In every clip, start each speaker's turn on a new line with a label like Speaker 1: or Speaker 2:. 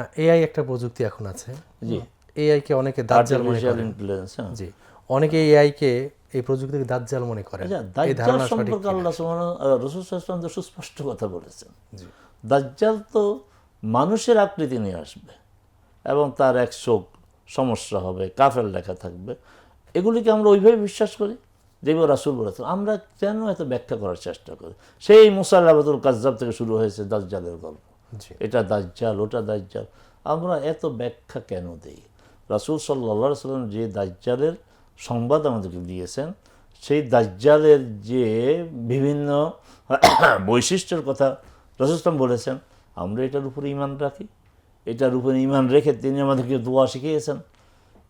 Speaker 1: হ্যাঁ এআই একটা প্রযুক্তি এখন আছে।
Speaker 2: জি।
Speaker 1: এআই কে অনেকে দাজ্জাল মনে করে
Speaker 2: ইন্টেলিজেন্স হ্যাঁ।
Speaker 1: জি। অনেকে এআই কে এই প্রযুক্তিকে দাজ্জাল মনে করে
Speaker 2: আচ্ছা
Speaker 1: এই ধারণা
Speaker 2: সম্পর্কে আল্লাহ সুবহানাহু রসুল ইসলাম তো সুস্পষ্ট কথা বলেছেন। জি। দাজ্জাল তো মানুষের আকৃতি নিয়ে আসবে এবং তার এক চোখ সমস্যা হবে কাফের লেখা থাকবে। এগুলিকে আমরা ওইভাবে বিশ্বাস করি যেগুলো রাসুল বলেছেন। আমরা কেন এত ব্যাখ্যা করার চেষ্টা করি? সেই মুসাল্লাবাদুল কাজ্জাব থেকে শুরু হয়েছে দাজ্জালের গল্প। এটা দাজ্জাল, ওটা দাজ্জাল। আমরা এত ব্যাখ্যা কেন দিই? রাসুল সাল্লা সাল্লাম যে দাজ্জালের সংবাদ আমাদেরকে দিয়েছেন, সেই দাজ্জালের যে বিভিন্ন বৈশিষ্ট্যের কথা রাসুল ইসলাম বলেছেন, আমরা এটার উপরে ইমান রাখি। এটার উপরে ইমান রেখে তিনি আমাদেরকে দোয়া শিখিয়েছেন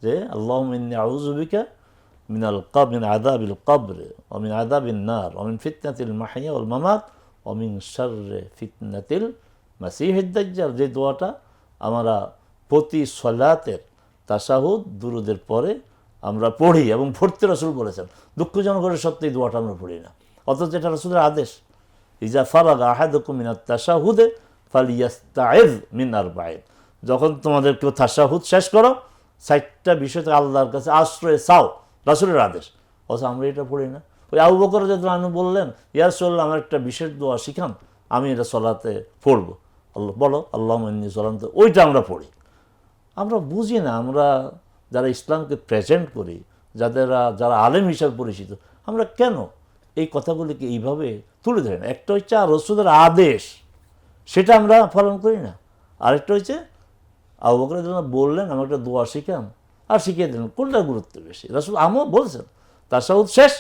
Speaker 2: যে আল্লাহ আউজুবিকা মিনাল কাব মিন আদাবিল কবরে অমিন আদাবিন নার অমিন ফিতনাতিল মাহিয়া ওল মামাত অমিন শর্রে ফিতনাতিল মাসিহিদ্দাজ্জাল যে দোয়াটা আমরা প্রতি সলাতের তাসাহুদ দুরুদের পরে আমরা পড়ি এবং পড়তে রসুল বলেছেন। দুঃখজনক করে সত্যি দোয়াটা আমরা পড়ি না। অথচ এটা রসুলের আদেশ। ইজা ফারাগা আহাদুকুম মিনাত তাসাহুদে ফালিয়াস্তাইজ মিনার বায়েদ যখন তোমাদের কেউ তাসাহুদ শেষ করো চারটা বিষয় আল্লাহর কাছে আশ্রয় চাও, রাসুলের আদেশ। অথচ আমরা এটা পড়ি না। ওই আবু বকর আমি বললেন ইয়ার সোল্লা আমার একটা বিশেষ দোয়া শিখান, আমি এটা সলাতে পড়ব। আল্লাহ, বলো আল্লাহ সলাম তো ওইটা আমরা পড়ি। আমরা বুঝি না, আমরা যারা ইসলামকে প্রেজেন্ট করি, যাদেরা, যারা আলেম হিসাবে পরিচিত, আমরা কেন এই কথাগুলিকে এইভাবে তুলে ধরি না? একটা হচ্ছে রসুদের আদেশ, সেটা আমরা পালন করি না। আরেকটা হচ্ছে আবু যখন বললেন আমি একটা দোয়া শিখাম আর শিখিয়ে দিলেন কোনটা গুরুত্ব বেশি? রসুল আমও বলছেন তার সাহুদ শেষ,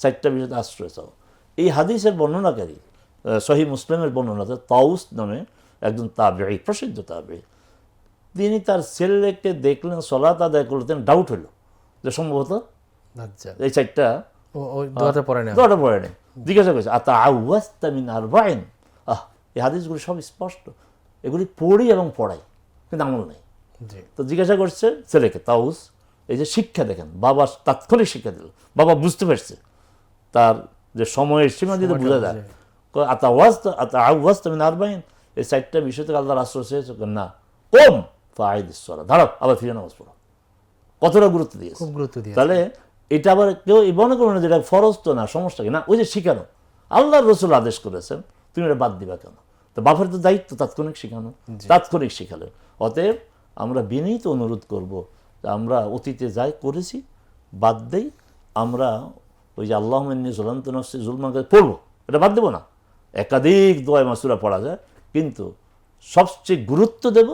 Speaker 2: চারটা বিষয়তে আশ্রয় চাও। এই হাদিসের বর্ণনাকারী সহি মুসলিমের বর্ণনাতে তাউস নামে একজন তাবেই প্রসিদ্ধ তাবেই তিনি তার ছেলেকে দেখলেন সলাত আদায় করলেন ডাউট হলো যে সম্ভবত এই চারটা
Speaker 1: ও ওই দোয়াটা পড়ে না
Speaker 2: দোয়াটা পড়ে নেই। জিজ্ঞাসা করছে আউয়াস্তা মিন আর বাইন আহ এই হাদিসগুলি সব স্পষ্ট। এগুলি পড়ি এবং পড়াই কিন্তু আমল নেই। তো জিজ্ঞাসা করছে ছেলেকে তাউস এই যে শিক্ষা দেখেন বাবা তাৎক্ষণিক শিক্ষা দিল বাবা বুঝতে পারছে। তার যে সময়ের সীমা দিতে বোঝা যায়। আতা ওয়াজ আতা আওয়াজ তুমি নারবাইন এই চারটা বিষয় থেকে আল্লাহ রাষ্ট্র চেয়েছে না? কম ফাইদ সরা ধারো আবার ফিরে নামাজ পড়ো। কতটা গুরুত্ব দিয়েছে?
Speaker 1: খুব গুরুত্ব দিয়ে
Speaker 2: তাহলে এটা আবার কেউ মনে করবে না যেটা ফরজ তো না সমস্যা কি? না ওই যে শিখানো। আল্লাহর রসুল আদেশ করেছেন তুমি এটা বাদ দিবা কেন? তো বাপের তো দায়িত্ব তাৎক্ষণিক শিখানো তাৎক্ষণিক শিখালে। অতএব আমরা বিনীত অনুরোধ করব আমরা অতীতে যাই করেছি বাদ দেই আমরা ওই যে আল্লাহ জুলান্ত নফসি জুলমাকে পড়ব। এটা বাদ দেবো না। একাধিক দোয়া মাসুরা পড়া যায়। কিন্তু সবচেয়ে গুরুত্ব দেব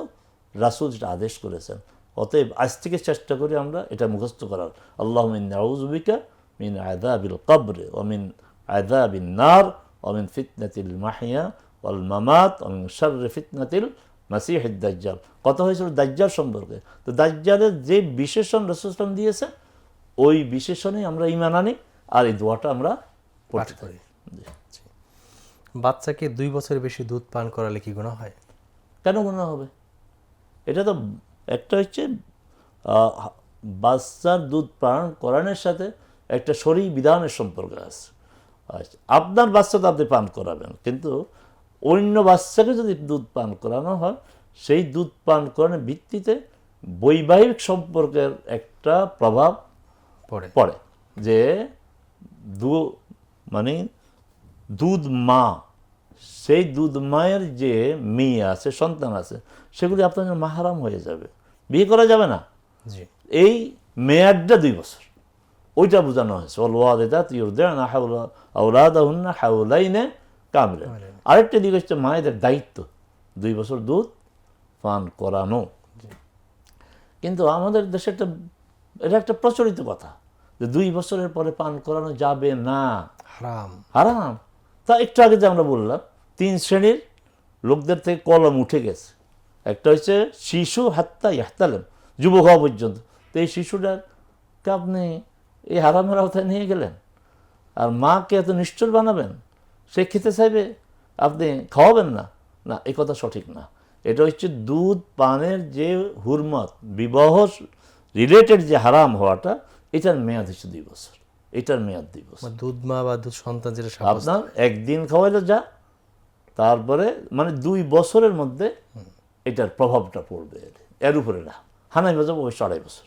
Speaker 2: রাসুল যেটা আদেশ করেছেন। অতএব আজ থেকে চেষ্টা করি আমরা এটা মুখস্থ করার। আল্লাহ মিনাউজবিকা মিন আদাবিল কবরে অমিন আদাবিন নার অমিন ফিতনাতিল মাহিয়া অল মামাত অমিন শর্রে ফিতনাতিল মাসিহিদ দাজ্জাল। কথা হয়েছিল দাজ্জাল সম্পর্কে? তো দাজ্জালের যে বিশেষণ রসুলাম দিয়েছে ওই বিশেষণে আমরা ইমান আনি আর এই দোয়াটা আমরা পড়তে পারি
Speaker 1: বাচ্চাকে দুই বছরের বেশি দুধ পান করালে কি গুণা হয়?
Speaker 2: কেন মনে হবে? এটা তো একটা হচ্ছে বাচ্চার দুধ পান করানোর সাথে একটা শরীর বিধানের সম্পর্ক আছে। আচ্ছা আপনার বাচ্চা তো আপনি পান করাবেন কিন্তু অন্য বাচ্চাকে যদি দুধ পান করানো হয় সেই দুধ পান করানোর ভিত্তিতে বৈবাহিক সম্পর্কের একটা প্রভাব
Speaker 1: পড়ে।
Speaker 2: পড়ে। যে দু মানে দুধ মা সেই দুধ মায়ের যে মেয়ে আছে সন্তান আছে সেগুলি আপনার জন্য মাহারাম হয়ে যাবে। বিয়ে করা যাবে না। এই মেয়াদটা দুই বছর। ওইটা বোঝানো হয়েছে। অলওয়াদেদা হাউলা আউলাদাহুন্না হাউলাইনে কামলে আরেকটা দিক হচ্ছে মায়েদের দায়িত্ব। দুই বছর দুধ পান করানো। কিন্তু আমাদের দেশে একটা এটা একটা প্রচলিত কথা যে দুই বছরের পরে পান করানো যাবে না।
Speaker 1: হারাম।
Speaker 2: হারাম। তা একটু আগে যে আমরা বললাম, তিন শ্রেণির লোকদের থেকে কলম উঠে গেছে। একটা হচ্ছে শিশু হাত্তা ইয়াহতালেম, যুবক হওয়া পর্যন্ত। তো এই শিশুটাকে আপনি এই হারামের আওতায় নিয়ে গেলেন। আর মাকে এত নিশ্চল বানাবেন, সে খেতে চাইবে, আপনি খাওয়াবেন না। না এই কথা সঠিক না। এটা হচ্ছে দুধ, পানের যে হুরমত, বিবাহ রিলেটেড যে হারাম হওয়াটা, এটার মেয়াদ হচ্ছে দুই বছর। এটার মেয়াদ দিবস। বছর
Speaker 1: দুধ মা বা দুধ সন্তান যেটা
Speaker 2: আপনার একদিন খাওয়াইলে যা তারপরে মানে দুই বছরের মধ্যে এটার প্রভাবটা পড়বে। এর উপরে না হানাই মজাব অবশ্য আড়াই বছর।